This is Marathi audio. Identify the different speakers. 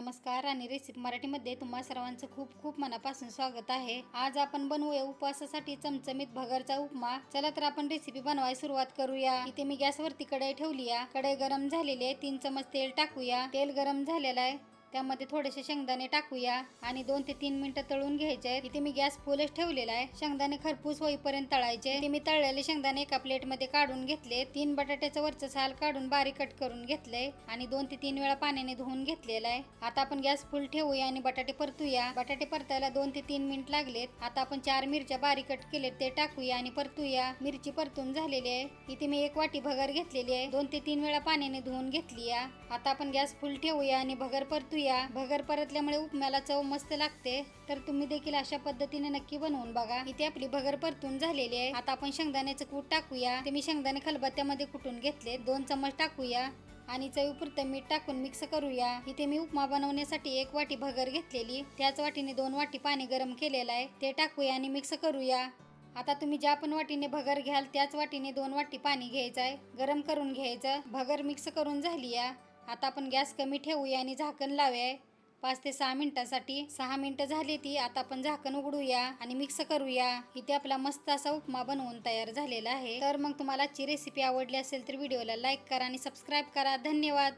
Speaker 1: नमस्कार आणि रेसिपी मराठीमध्ये तुम्हा सर्वांचं खूप खूप मनापासून स्वागत आहे. आज आपण बनवूया उपवासासाठी चमचमीत भगरचा उपमा. चला तर आपण रेसिपी बनवायला सुरुवात करूया. इथे मी गॅसवरती कढई ठेवली कढई गरम झालेली आहे. तीन चमच तेल टाकूया. तेल गरम झालेलं आहे. त्यामध्ये थोडेसे शेंगदाणे टाकूया आणि दोन ते तीन मिनिटं तळून घ्यायचे आहेत. इथे मी गॅस फुलच ठेवलेला आहे. शेंगदाणे खरपूस होईपर्यंत तळायचे इथे मी तळलेले शेंगदाणे एका प्लेटमध्ये काढून घेतले तीन बटाट्याचं वरचं साल काढून बारीक कट करून घेतले आणि दोन ते तीन वेळा पाण्याने धुवून घेतलेला आहे. आता आपण गॅस फुल ठेवूया आणि बटाटे परतूया. बटाटे परतायला दोन ते तीन मिनिट लागलेत. आता आपण चार मिरच्या बारीक कट केलेत ते टाकूया आणि परतूया. मिरची परतून झालेली आहे. इथे मी एक वाटी भगर घेतलेली आहे. दोन ते तीन वेळा पाण्याने धुवून घेतली आता आपण गॅस फुल ठेवूया आणि भगर परतूया. भगर परतल्यामुळे उपम्याला चव मस्त लागते. तर तुम्ही देखील अशा पद्धतीने नक्की बनवून बघा. इथे आपली भगर परतून झालेली आहे. आता आपण शेंगदाण्याचं कूट टाकूया. ते मी शेंगदाणे खलबत्त्यामध्ये कुटून घेतले. दोन चमच टाकूया. आणि चवीपुरतं मीठ टाकून मिक्स करूया. इथे मी उपमा बनवण्यासाठी एक वाटी भगर घेतलेली. त्याच वाटीने दोन वाटी पाणी गरम केलेलं आहे. ते टाकूया आणि मिक्स करूया. आता तुम्ही ज्या पण वाटीने भगर घ्याल त्याच वाटीने दोन वाटी पाणी घ्यायचं आहे. गरम करून घ्यायचं. भगर मिक्स करून झाली या आता आपण गॅस कमी ठेवूया आणि झाकण लावूया. पाच ते सहा मिनटासाठी सहा मिनटं झाली ती आता आपण झाकण उघडूया आणि मिक्स करूया. इथे आपला मस्त असा उपमा बनवून तयार झालेला आहे. तर मग तुम्हाला आजची रेसिपी आवडली असेल तर व्हिडिओला लाईक करा आणि सबस्क्राईब करा. धन्यवाद!